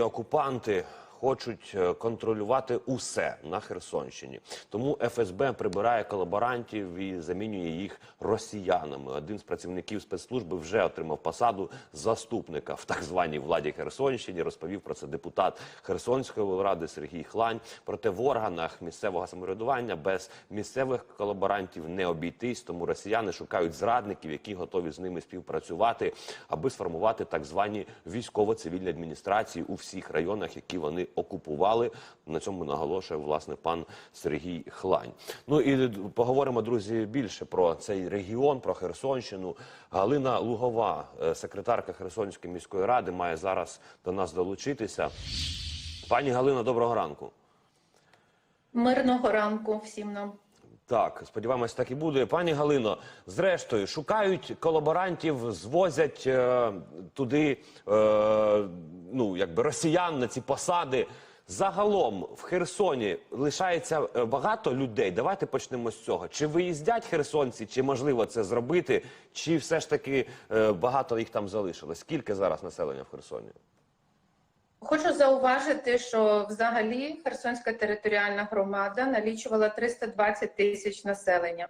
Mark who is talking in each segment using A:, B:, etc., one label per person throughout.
A: Окупанти хочуть е, контролювати усе на Херсонщині. Тому ФСБ прибирає колаборантів і замінює їх росіянами. Один з працівників спецслужби вже отримав посаду заступника в так званій владі Херсонщині. Розповів про це депутат Херсонської ради Сергій Хлань. Проте в органах місцевого самоврядування без місцевих колаборантів не обійтись. Тому росіяни шукають зрадників, які готові з ними співпрацювати, аби сформувати так звані військово-цивільні адміністрації у всіх районах, які вони окупували. На цьому наголошує власне пан Сергій Хлань. Ну і поговоримо, друзі, більше про цей регіон, про Херсонщину. Галина Лугова, е, секретарка Херсонської міської ради, має зараз до нас долучитися. Пані Галина, доброго ранку.
B: Мирного ранку всім нам.
A: Так, сподіваємось, так і буде. Пані Галино, зрештою, шукають колаборантів, звозять е, туди е, ну, якби росіян на ці посади. Загалом в Херсоні лишається е, багато людей. Давайте почнемо з цього. Чи виїздять херсонці, чи можливо це зробити, чи все ж таки е, багато їх там залишилось? Скільки зараз населення в Херсоні?
B: Хочу зауважити, що взагалі Херсонська територіальна громада налічувала 320 тисяч населення.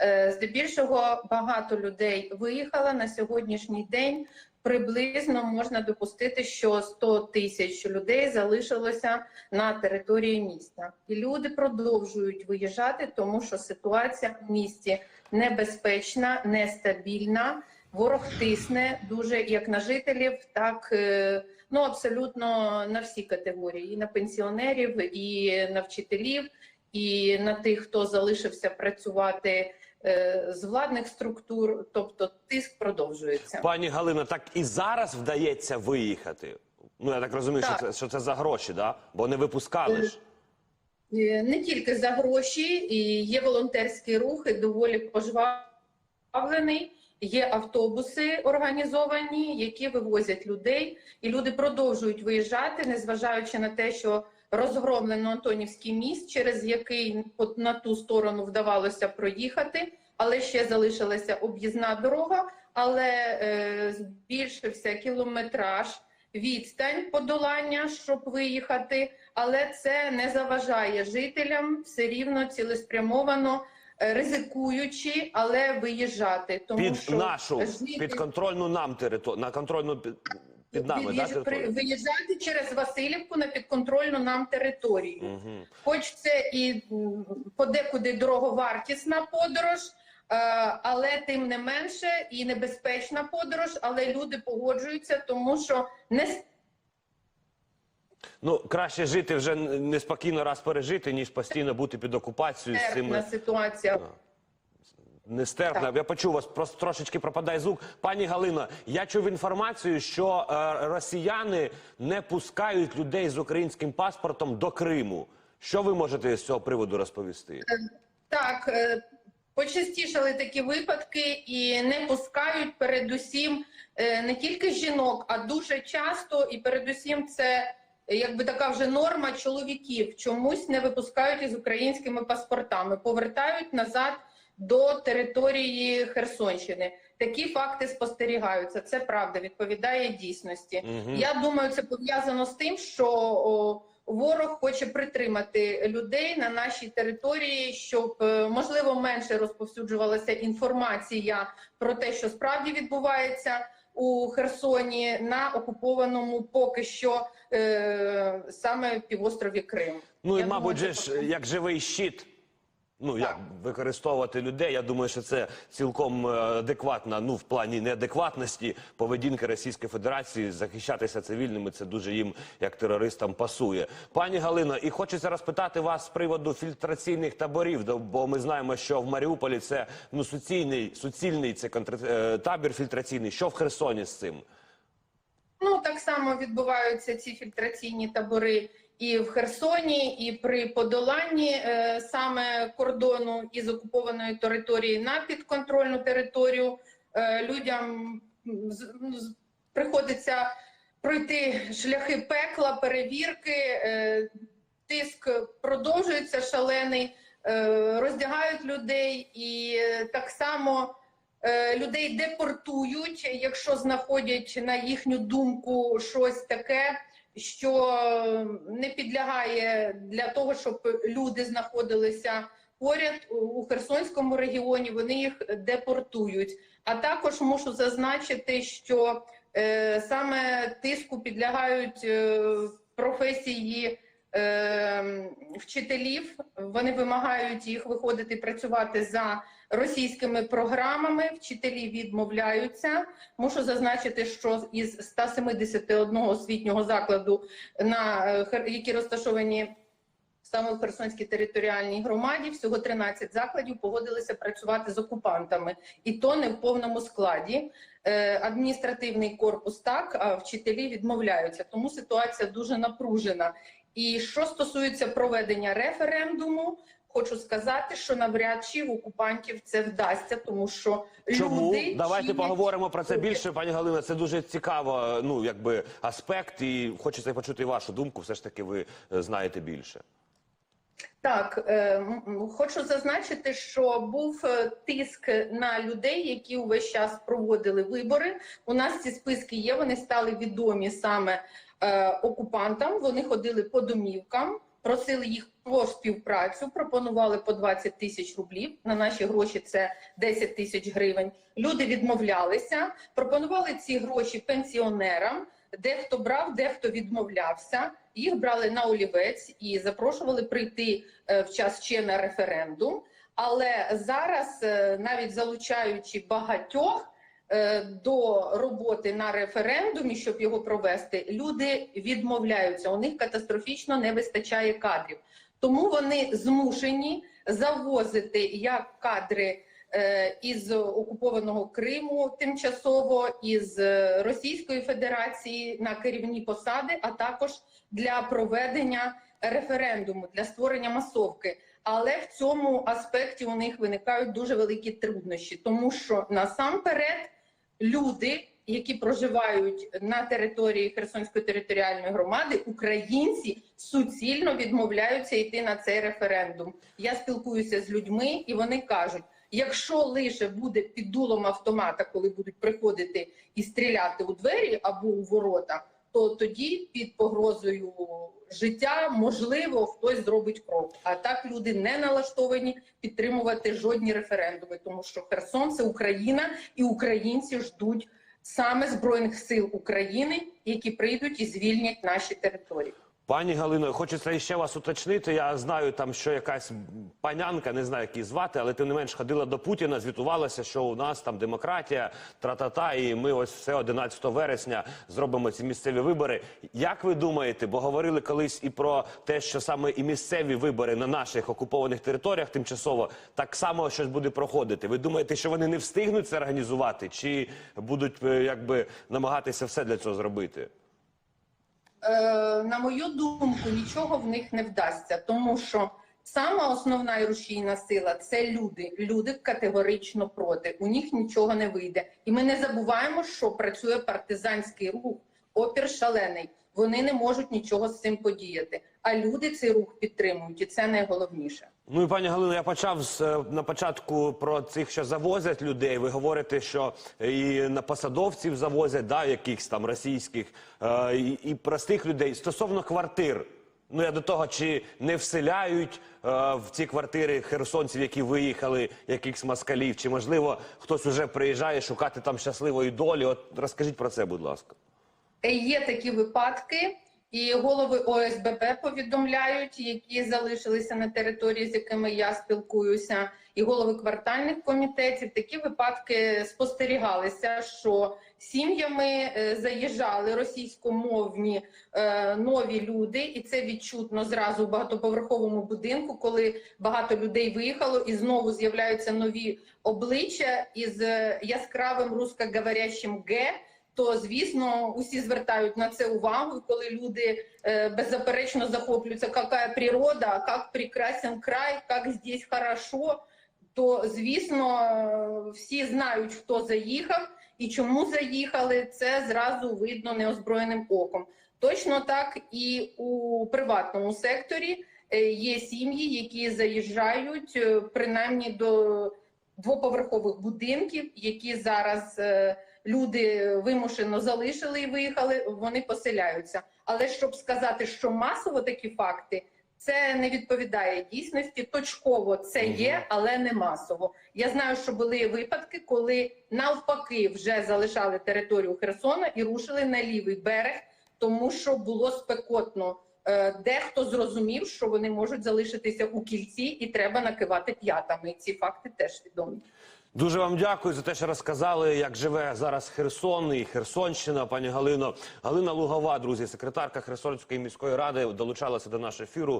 B: Е, Здебільшого багато людей виїхало на сьогоднішній день. Приблизно можна допустити, що 100 тисяч людей залишилося на території міста, і люди продовжують виїжджати, тому що ситуація в місті небезпечна, нестабільна. Ворог тисне дуже як на жителів, так е, ну абсолютно на всі категорії: і на пенсіонерів, і на вчителів, і на тих, хто залишився працювати е, з владних структур. Тобто тиск продовжується.
A: Пані Галина, так і зараз вдається виїхати. Ну я так розумію,
B: Так.
A: що це що це за гроші, да? бо не випускали ж.
B: Е, Не тільки за гроші, і є волонтерські рухи, доволі пожвавлений. Є автобуси організовані, які вивозять людей, і люди продовжують виїжджати, незважаючи на те, що розгромлено Антонівський міст, через який на ту сторону вдавалося проїхати, але ще залишилася об'їзна дорога, але е, збільшився кілометраж, відстань подолання, щоб виїхати. Але це не заважає жителям все рівно цілеспрямовано ризикуючи, але виїжджати. Тому
A: під
B: що
A: нашу
B: житель-
A: підконтрольну нам територію, на контрольну під, під нами, да,
B: при-
A: територію.
B: виїжджати через Васильівку на підконтрольну нам територію.
A: Угу.
B: Хоч це і подекуди дороговартісна подорож, е, але тим не менше і небезпечна подорож. Але люди погоджуються, тому що не
A: Ну краще жити вже неспокійно раз пережити, ніж постійно бути під окупацією з цими
B: ситуація.
A: нестерпно.
B: Так.
A: Я почув вас, просто трошечки пропадає звук. Пані Галино, я чув інформацію, що е, росіяни не пускають людей з українським паспортом до Криму. Що ви можете з цього приводу розповісти?
B: Так, е, почастішали такі випадки і не пускають передусім е, не тільки жінок, а дуже часто і передусім це е, якби така вже норма чоловіків чомусь не випускають із українськими паспортами, повертають назад до території Херсонщини. Такі факти спостерігаються. Це правда, відповідає дійсності.
A: Мгм.
B: Я думаю, це пов'язано з тим, що о, ворог хоче притримати людей на нашій території, щоб е, можливо менше розповсюджувалася інформація про те, що справді відбувається у Херсоні на окупованому поки що е, саме півострові Крим.
A: Ну і
B: Я
A: мабуть,
B: думаю,
A: же ж як живий щит. Ну як використовувати людей? Я думаю, що це цілком е, адекватна, ну в плані неадекватності поведінки Російської Федерації захищатися цивільними. Це дуже їм як терористам пасує. Пані Галино, і хочеться розпитати вас з приводу фільтраційних таборів. Бо ми знаємо, що в Маріуполі це ну суцільний, суцільний це контр... е, табір фільтраційний. Що в Херсоні з цим?
B: Ну так само відбуваються ці фільтраційні табори і в Херсоні, і при подоланні е, саме кордону із окупованої території на підконтрольну територію. Е, людям з- приходиться пройти шляхи пекла, перевірки. Е, тиск продовжується шалений, роздягають людей і так само. людей депортують, якщо знаходять на їхню думку щось таке, що не підлягає для того, щоб люди знаходилися поряд у- Херсонському регіоні. Вони їх депортують. А також мушу зазначити, що е, саме тиску підлягають е, професії вчителів. Вони вимагають їх виходити працювати за російськими програмами. Вчителі відмовляються. Мушу зазначити, що із 171 освітнього закладу, на е, які розташовані саме в Херсонській територіальній громаді, всього 13 закладів погодилися працювати з окупантами, і то не в повному складі. Е, Адміністративний корпус так, а вчителі відмовляються. Тому ситуація дуже напружена. І що стосується проведення референдуму, хочу сказати, що навряд чи в окупантів це вдасться, тому що
A: Чому
B: люди
A: давайте
B: чинять
A: поговоримо про це більше, пані Галина. Це дуже цікаво, ну якби аспект, і хочеться почути вашу думку. Все ж таки, ви е, знаєте більше.
B: Так, е, хочу зазначити, що був е, тиск на людей, які увесь час проводили вибори. У нас ці списки є. Вони стали відомі саме е, окупантам. Вони ходили по домівкам, просили їх про співпрацю, пропонували по 20 тисяч рублів. На наші гроші це 10 тисяч гривень. Люди відмовлялися, пропонували ці гроші пенсіонерам. Дехто брав, дехто відмовлявся. Їх брали на олівець і запрошували прийти е, в час ще на референдум. Але зараз, е, навіть залучаючи багатьох до роботи на референдумі, щоб його провести, люди відмовляються. У них катастрофічно не вистачає кадрів. Тому вони змушені завозити як кадри е, із окупованого Криму тимчасово із е, Російської Федерації на керівні посади, а також для проведення референдуму для створення масовки. Але в цьому аспекті у них виникають дуже великі труднощі, тому що насамперед люди, які проживають на території Херсонської територіальної громади, українці суцільно відмовляються йти на цей референдум. Я спілкуюся з людьми, і вони кажуть: якщо лише буде під дулом автомата, коли будуть приходити і стріляти у двері або у ворота, то тоді під погрозою життя можливо хтось зробить крок. А так люди не налаштовані підтримувати жодні референдуми, тому що Херсон це Україна, і українці ждуть саме збройних сил України, які прийдуть і звільнять наші території.
A: Пані Галино, хочеться ще вас уточнити. Я знаю там, що якась панянка, не знаю, як її звати, але тим не менш ходила до Путіна, звітувалася, що у нас там демократія, тра-та-та, і ми ось все 11 вересня зробимо ці місцеві вибори. Як ви думаєте, бо говорили колись і про те, що саме і місцеві вибори на наших окупованих територіях тимчасово так само щось буде проходити? Ви думаєте, що вони не встигнуть це організувати, чи будуть е, якби намагатися все для цього зробити?
B: Е, на мою думку, нічого в них не вдасться, тому що сама основна рушійна сила це люди. Люди категорично проти. У них нічого не вийде. І ми не забуваємо, що працює партизанський рух, опір шалений. Вони не можуть нічого з цим подіяти. А люди цей рух підтримують, і це найголовніше.
A: Ну і пані Галино, я почав з е, на початку про цих, що завозять людей. Ви говорите, що і на посадовців завозять, да, якихось там російських е, і, і простих людей стосовно квартир. Ну я до того, чи не вселяють е, в ці квартири херсонців, які виїхали, якихось москалів, чи можливо хтось уже приїжджає шукати там щасливої долі? От розкажіть про це, будь ласка.
B: Е, Є такі випадки, і голови ОСББ повідомляють, які залишилися на території, з якими я спілкуюся, і голови квартальних комітетів. Такі випадки спостерігалися, що сім'ями е, заїжджали російськомовні е, нові люди, і це відчутно зразу в багатоповерховому будинку, коли багато людей виїхало, і знову з'являються нові обличчя із е, яскравим русскоговорящим «г», то звісно усі звертають на це увагу. Коли люди е, беззаперечно захоплюються, яка природа, як прекрасен край, як здесь хорошо, то звісно е, всі знають, хто заїхав і чому заїхали. Це зразу видно неозброєним оком. Точно так і у приватному секторі е, є сім'ї, які заїжджають принаймні до двоповерхових будинків, які зараз. Люди вимушено залишили і виїхали, вони поселяються. Але щоб сказати, що масово такі факти, це не відповідає дійсності. Точково це є, але не масово. Я знаю, що були випадки, коли навпаки вже залишали територію Херсона і рушили на лівий берег, тому що було спекотно. Е, Дехто зрозумів, що вони можуть залишитися у кільці, і треба накивати п'ятами. Ці факти теж відомі.
A: Дуже вам дякую за те, що розказали, як живе зараз Херсон і Херсонщина, пані Галино. Галина Лугова, друзі, секретарка Херсонської міської ради, долучалася до нашого ефіру.